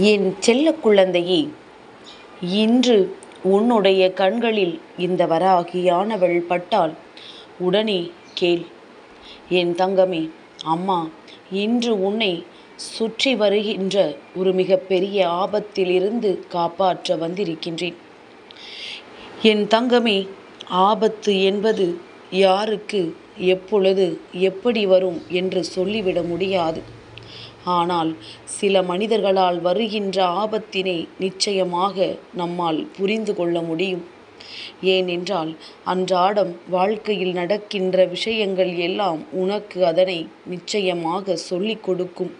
என் செல்ல குழந்தையே இன்று உன்னுடைய கண்களில் இந்த வராகியானவள் பட்டால் உடனே கேள். என் தங்கமே அம்மா இன்று உன்னை சுற்றி வருகின்ற ஒரு மிகப்பெரிய ஆபத்திலிருந்து காப்பாற்ற வந்திருக்கின்றேன். என் தங்கமே ஆபத்து என்பது யாருக்கு எப்பொழுது எப்படி வரும் என்று சொல்லிவிட முடியாது. ஆனால் சில மனிதர்களால் வருகின்ற ஆபத்தினை நிச்சயமாக நம்மால் புரிந்து கொள்ள முடியும். ஏனென்றால் அன்றாடம் வாழ்க்கையில் நடக்கின்ற விஷயங்கள் எல்லாம் உனக்கு அதனை நிச்சயமாக சொல்லிக் கொடுக்கும்.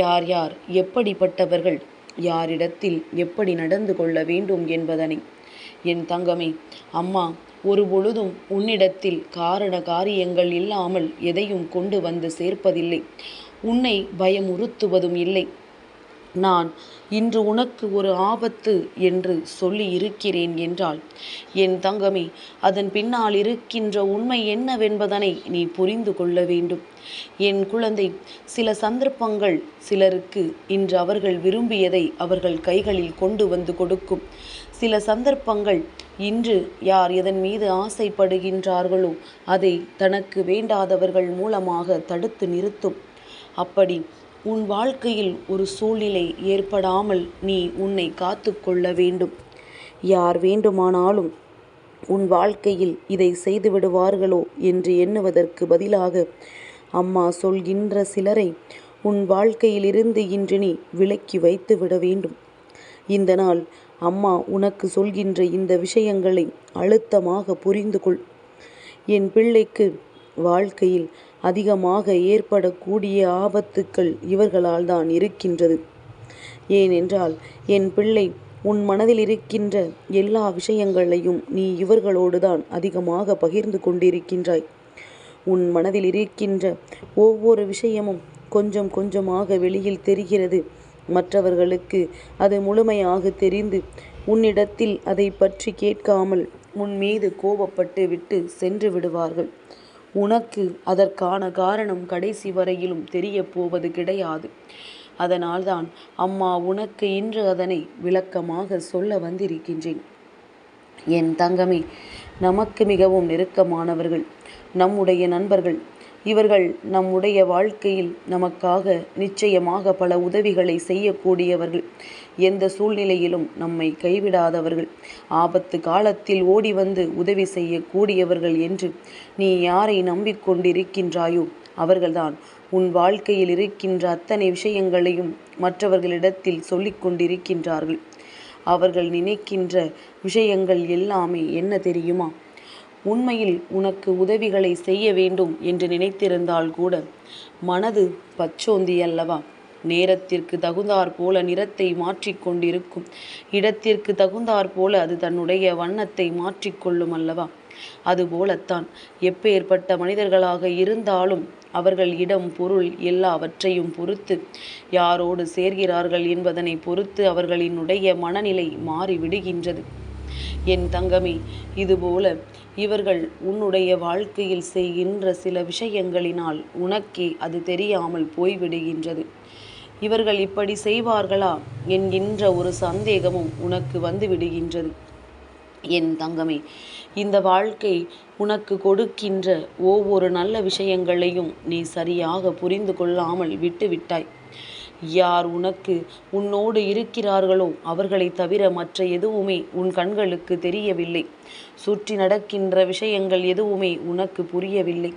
யார் யார் எப்படிப்பட்டவர்கள் யாரிடத்தில் எப்படி நடந்து கொள்ள வேண்டும் என்பதனை. என் தங்கமே அம்மா ஒரு பொழுதும் உன்னிடத்தில் காரண காரியங்கள் இல்லாமல் எதையும் கொண்டு வந்து சேர்ப்பதில்லை. உன்னை பயமுறுத்துவதும் இல்லை. நான் இன்று உனக்கு ஒரு ஆபத்து என்று சொல்லி இருக்கிறேன் என்றால் என் தங்கமே அதன் பின்னால் இருக்கின்ற உண்மை என்னவென்பதனை நீ புரிந்து கொள்ள வேண்டும். என் குழந்தை சில சந்தர்ப்பங்கள் சிலருக்கு இன்று அவர்கள் விரும்பியதை அவர்கள் கைகளில் கொண்டு வந்து கொடுக்கும். சில சந்தர்ப்பங்கள் இன்று யார் எதன் மீது ஆசைப்படுகின்றார்களோ அதை தனக்கு வேண்டாதவர்கள் மூலமாக தடுத்து நிறுத்தும். அப்படி உன் வாழ்க்கையில் ஒரு சூழ்நிலை ஏற்படாமல் நீ உன்னை காத்து கொள்ள வேண்டும். யார் வேண்டுமானாலும் உன் வாழ்க்கையில் இதை செய்து விடுவார்களோ என்று எண்ணுவதற்கு பதிலாக அம்மா சொல்கின்ற சிலரை உன் வாழ்க்கையிலிருந்து இன்று நீ விலக்கி வைத்து விட வேண்டும். இந்த நாள் அம்மா உனக்கு சொல்கின்ற இந்த விஷயங்களை அழுத்தமாக புரிந்து கொள். என் பிள்ளைக்கு வாழ்க்கையில் அதிகமாக ஏற்படக்கூடிய ஆபத்துக்கள் இவர்களால் தான் இருக்கின்றது. ஏனென்றால் என் பிள்ளை உன் மனதில் இருக்கின்ற எல்லா விஷயங்களையும் நீ இவர்களோடு தான் அதிகமாக பகிர்ந்து கொண்டிருக்கின்றாய். உன் மனதில் இருக்கின்ற ஒவ்வொரு விஷயமும் கொஞ்சம் கொஞ்சமாக வெளியில் தெரிகிறது. மற்றவர்களுக்கு அது முழுமையாக தெரிந்து உன்னிடத்தில் அதை பற்றி கேட்காமல் உன் மீது கோபப்பட்டு விட்டு சென்று விடுவார்கள். உனக்கு அதற்கான காரணம் கடைசி வரையிலும் தெரியப் போவது கிடையாது. அதனால்தான் அம்மா உனக்கு இன்று அதனை விளக்கமாக சொல்ல வந்திருக்கின்றேன். என் தங்கமே நமக்கு மிகவும் நெருக்கமானவர்கள். நம்முடைய நண்பர்கள். இவர்கள் நம்முடைய வாழ்க்கையில் நமக்காக நிச்சயமாக பல உதவிகளை செய்யக்கூடியவர்கள். எந்த சூழ்நிலையிலும் நம்மை கைவிடாதவர்கள். ஆபத்து காலத்தில் ஓடி வந்து உதவி செய்யக்கூடியவர்கள் என்று நீ யாரை நம்பிக்கொண்டிருக்கின்றாயோ அவர்கள்தான். உன் வாழ்க்கையில் இருக்கின்ற அத்தனை விஷயங்களையும் மற்றவர்களிடத்தில் சொல்லிக் கொண்டிருக்கின்றார்கள். அவர்கள் நினைக்கின்ற விஷயங்கள் எல்லாமே என்ன தெரியுமா? உண்மையில் உனக்கு உதவிகளை செய்ய வேண்டும் என்று நினைத்திருந்தால் கூட மனது பச்சோந்தி அல்லவா? நேரத்திற்கு தகுந்தாற் போல நிறத்தை மாற்றிக்கொண்டிருக்கும் இடத்திற்கு தகுந்தாற் போல அது தன்னுடைய வண்ணத்தை மாற்றிக்கொள்ளும் அல்லவா? அதுபோலத்தான் எப்பேற்பட்ட மனிதர்களாக இருந்தாலும் அவர்கள் இடம் பொருள் எல்லாவற்றையும் பொறுத்து யாரோடு சேர்கிறார்கள் என்பதனை பொறுத்து அவர்களினுடைய மனநிலை மாறிவிடுகின்றது. என் தங்கமே இதுபோல இவர்கள் உன்னுடைய வாழ்க்கையில் செய்கின்ற சில விஷயங்களினால் உனக்கே அது தெரியாமல் போய்விடுகின்றது. இவர்கள் இப்படி செய்வார்களா? என்கின்ற ஒரு சந்தேகமும் உனக்கு வந்து விடுகின்றது என் தங்கமே இந்த வாழ்க்கை உனக்கு கொடுக்கின்ற ஒவ்வொரு நல்ல விஷயங்களையும் நீ சரியாக புரிந்து கொள்ளாமல் விட்டுவிட்டாய். யார் உனக்கு உன்னோடு இருக்கிறார்களோ? அவர்களை தவிர மற்ற எதுவுமே உன் கண்களுக்கு தெரியவில்லை. சுற்றி நடக்கின்ற விஷயங்கள் எதுவுமே உனக்கு புரியவில்லை.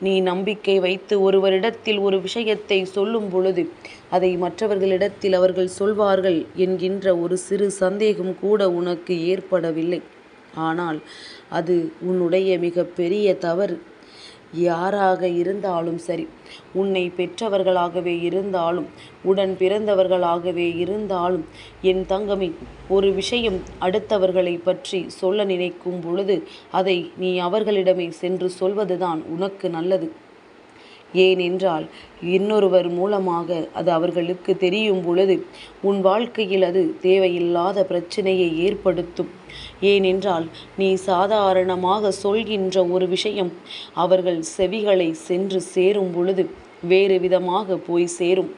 நீ நம்பிக்கை வைத்து ஒருவரிடத்தில் ஒரு விஷயத்தை சொல்லும் பொழுது அதை மற்றவர்களிடத்தில் அவர்கள் சொல்வார்கள் என்கின்ற ஒரு சிறு சந்தேகம் கூட உனக்கு ஏற்படவில்லை. ஆனால் அது உன்னுடைய மிக பெரிய தவறு. யாராக இருந்தாலும் சரி. உன்னை பெற்றவர்களாகவே இருந்தாலும் உடன் பிறந்தவர்களாகவே இருந்தாலும் என் தங்கமி ஒரு விஷயம் அடுத்தவர்களை பற்றி சொல்ல நினைக்கும் பொழுது அதை நீ அவர்களிடமே சென்று சொல்வதுதான் உனக்கு நல்லது. ஏனென்றால் இன்னொருவர் மூலமாக அது அவர்களுக்கு தெரியும் பொழுது உன் வாழ்க்கையில் அது தேவையில்லாத பிரச்சனையை ஏற்படுத்தும். ஏனென்றால் நீ சாதாரணமாக சொல்கின்ற ஒரு விஷயம் அவர்கள் செவிகளை சென்று சேரும் பொழுது வேறு விதமாக போய் சேரும்.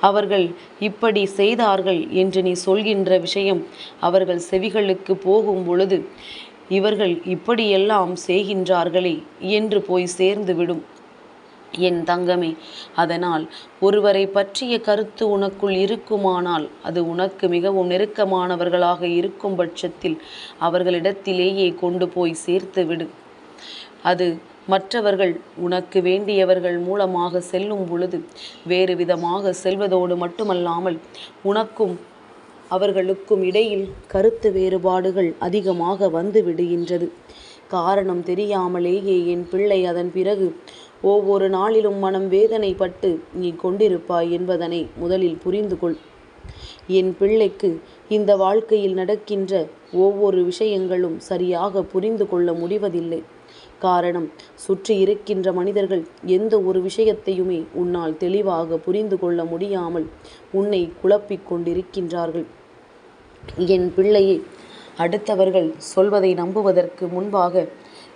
அவர்கள் இப்படி செய்தார்கள் என்று நீ சொல்கின்ற விஷயம் அவர்கள் செவிகளுக்கு போகும் பொழுது இவர்கள் இப்படியெல்லாம் செய்கின்றார்களே என்று போய் சேர்ந்துவிடும் என் தங்கமே அதனால் ஒருவரை பற்றிய கருத்து உனக்குள் இருக்குமானால் அது உனக்கு மிகவும் நெருக்கமானவர்களாக இருக்கும் பட்சத்தில் அவர்களிடத்திலேயே கொண்டு போய் சேர்த்து விடு. அது மற்றவர்கள் உனக்கு வேண்டியவர்கள் மூலமாக செல்லும் பொழுது வேறு விதமாக செல்வதோடு மட்டுமல்லாமல் உனக்கும் அவர்களுக்கும் இடையில் கருத்து வேறுபாடுகள் அதிகமாக வந்து விடுகின்றது. காரணம் தெரியாமலேயே என் பிள்ளை அதன் பிறகு ஒவ்வொரு நாளிலும் மனம் வேதனைப்பட்டு நீ கொண்டிருப்பாய் என்பதனை முதலில் புரிந்து கொள். என் பிள்ளைக்கு இந்த வாழ்க்கையில் நடக்கின்ற ஒவ்வொரு விஷயங்களும் சரியாக புரிந்து கொள்ள முடிவதில்லை. காரணம் சுற்றி இருக்கின்ற மனிதர்கள் எந்த ஒரு விஷயத்தையுமே உன்னால் தெளிவாக புரிந்து கொள்ள முடியாமல் உன்னை குழப்பிக் கொண்டிருக்கின்றார்கள். என் பிள்ளையை அடுத்தவர்கள் சொல்வதை நம்புவதற்கு முன்பாக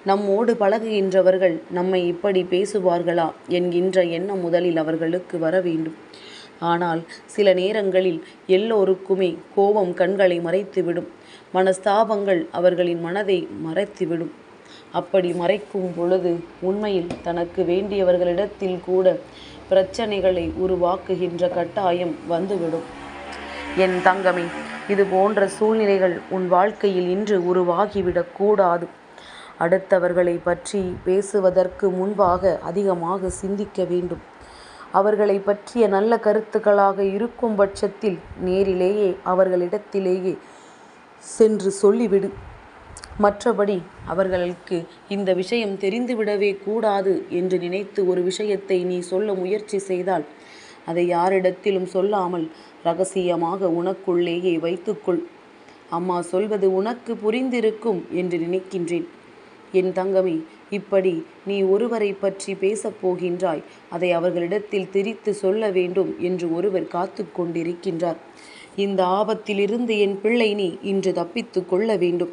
நம்மோடு பழகுகின்றவர்கள் நம்மை இப்படி பேசுவார்களா என்கின்ற எண்ணம் முதலில் அவர்களுக்கு வர வேண்டும். ஆனால் சில நேரங்களில் எல்லோருக்குமே கோபம் கண்களை மறைத்துவிடும். மனஸ்தாபங்கள் அவர்களின் மனதை மறைத்துவிடும். அப்படி மறைக்கும் பொழுது உண்மையில் தனக்கு வேண்டியவர்களிடத்தில் கூட பிரச்சனைகளை உருவாக்குகின்ற கட்டாயம் வந்துவிடும். என் தங்கமே இது போன்ற சூழ்நிலைகள் உன் வாழ்க்கையில் இன்று உருவாகிவிடக்கூடாது அடுத்தவர்களை பற்றி பேசுவதற்கு முன்பாக அதிகமாக சிந்திக்க வேண்டும். அவர்களை பற்றிய நல்ல கருத்துக்களாக இருக்கும் பட்சத்தில் நேரிலேயே அவர்களிடத்திலேயே சென்று சொல்லிவிடு. மற்றபடி அவர்களுக்கு இந்த விஷயம் தெரிந்துவிடவே கூடாது என்று நினைத்து ஒரு விஷயத்தை நீ சொல்ல முயற்சி செய்தால் அதை யாரிடத்திலும் சொல்லாமல் ரகசியமாக உனக்குள்ளேயே வைத்துக்கொள். அம்மா சொல்வது உனக்கு புரிந்திருக்கும் என்று நினைக்கின்றேன். என் தங்கமே இப்படி நீ ஒருவரை பற்றி பேசப் போகின்றாய். அதை அவர்களிடத்தில் திரித்து சொல்ல வேண்டும் என்று ஒருவர் காத்து கொண்டிருக்கின்றார். இந்த ஆபத்திலிருந்து என் பிள்ளை நீ இன்று தப்பித்து கொள்ள வேண்டும்.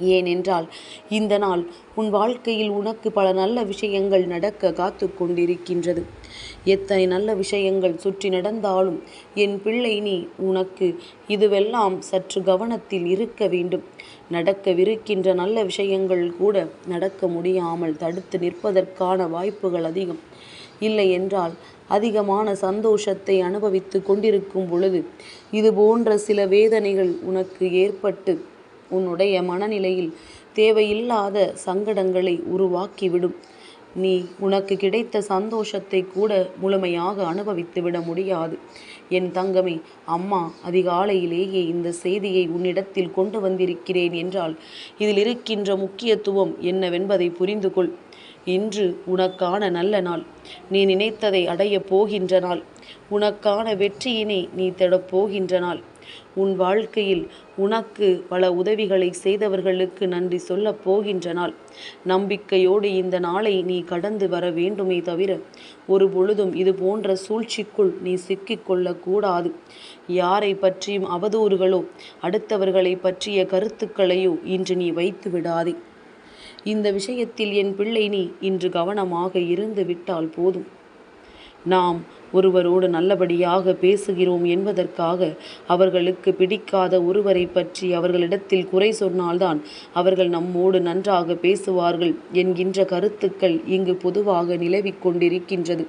ஏனென்றால் இந்த நாள் உன் வாழ்க்கையில் உனக்கு பல நல்ல விஷயங்கள் நடக்க காத்து கொண்டிருக்கின்றது. எத்தனை நல்ல விஷயங்கள் சுற்றி நடந்தாலும் என் பிள்ளை நீ உனக்கு இதுவெல்லாம் சற்று கவனத்தில் இருக்க வேண்டும். நடக்கவிருக்கின்ற நல்ல விஷயங்கள் கூட நடக்க முடியாமல் தடுத்து நிற்பதற்கான வாய்ப்புகள் அதிகம். இல்லை என்றால் அதிகமான சந்தோஷத்தை அனுபவித்து கொண்டிருக்கும் பொழுது இது போன்ற சில வேதனைகள் உனக்கு ஏற்பட்டு உன்னுடைய மனநிலையில் தேவையில்லாத சங்கடங்களை உருவாக்கிவிடும். நீ உனக்கு கிடைத்த சந்தோஷத்தை கூட முழுமையாக அனுபவித்து விட முடியாது. என் தங்கமே அம்மா அதிகாலையிலேயே இந்த செய்தியை உன்னிடத்தில் கொண்டு வந்திருக்கிறேன் என்றால் இதில் இருக்கின்ற முக்கியத்துவம் என்னவென்பதை புரிந்து கொள் இன்று உனக்கான நல்ல நாள். நீ நினைத்ததை அடையப் போகின்ற நாள். உனக்கான வெற்றியினை நீ தேடப் போகின்ற நாள். உன் வாழ்க்கையில் உனக்கு பல உதவிகளை செய்தவர்களுக்கு நன்றி சொல்லப் போகின்ற நாள். நம்பிக்கையோடு இந்த நாளை நீ கடந்து வர வேண்டுமே தவிர ஒரு பொழுதும் இது போன்ற சூழ்ச்சிக்குள் நீ சிக்கிக்கொள்ளக்கூடாது யாரை பற்றியும் அவதூறுகளோ அடுத்தவர்களை பற்றிய கருத்துக்களையோ இன்று நீ வைத்து விடாதே. இந்த விஷயத்தில் என் பிள்ளை நீ இன்று கவனமாக இருந்து விட்டால் போதும். நாம் ஒருவரோடு நல்லபடியாக பேசுகிறோம் என்பதற்காக அவர்களுக்கு பிடிக்காத ஒருவரை பற்றி அவர்களிடத்தில் குறை சொன்னால்தான் அவர்கள் நம்மோடு நன்றாக பேசுவார்கள் என்கின்ற கருத்துக்கள் இங்கு பொதுவாக நிலவிக் கொண்டிருக்கின்றது.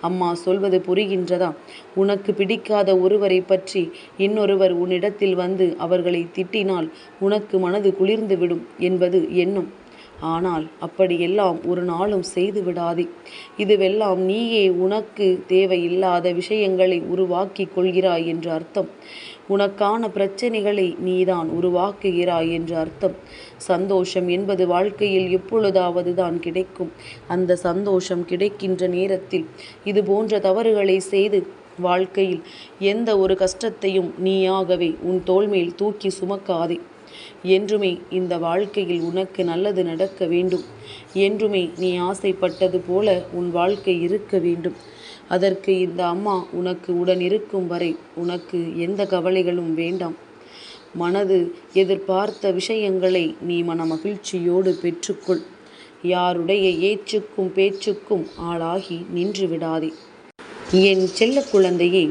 அம்மா சொல்வது புரிகின்றதா? உனக்கு பிடிக்காத ஒருவரை பற்றி இன்னொருவர் உன்னிடத்தில் வந்து அவர்களை திட்டினால் உனக்கு மனது குளிர்ந்துவிடும் என்பது எண்ணம். ஆனால் அப்படியெல்லாம் ஒரு நாளும் செய்து விடாதே. இதுவெல்லாம் நீயே உனக்கு தேவையில்லாத விஷயங்களை உருவாக்கி கொள்கிறாய் என்று அர்த்தம். உனக்கான பிரச்சனைகளை நீதான் உருவாக்குகிறாய் என்று அர்த்தம். சந்தோஷம் என்பது வாழ்க்கையில் எப்பொழுதாவது தான் கிடைக்கும். அந்த சந்தோஷம் கிடைக்கின்ற நேரத்தில் இது போன்ற தவறுகளை செய்து வாழ்க்கையில் எந்த ஒரு கஷ்டத்தையும் நீயாகவே உன் தோல்மேல் தூக்கி சுமக்காதே. என்றுமே இந்த வாழ்க்கையில் உனக்கு நல்லது நடக்க வேண்டும். என்றுமே நீ ஆசைப்பட்டது போல உன் வாழ்க்கை இருக்க வேண்டும். அதற்கு இந்த அம்மா உனக்கு உடன் இருக்கும் வரை உனக்கு எந்த கவலைகளும் வேண்டாம். மனது எதிர்பார்த்த விஷயங்களை நீ மன மகிழ்ச்சியோடு பெற்றுக்கொள். யாருடைய ஏச்சுக்கும் பேச்சுக்கும் ஆளாகி நின்று விடாதே. என் செல்ல குழந்தையே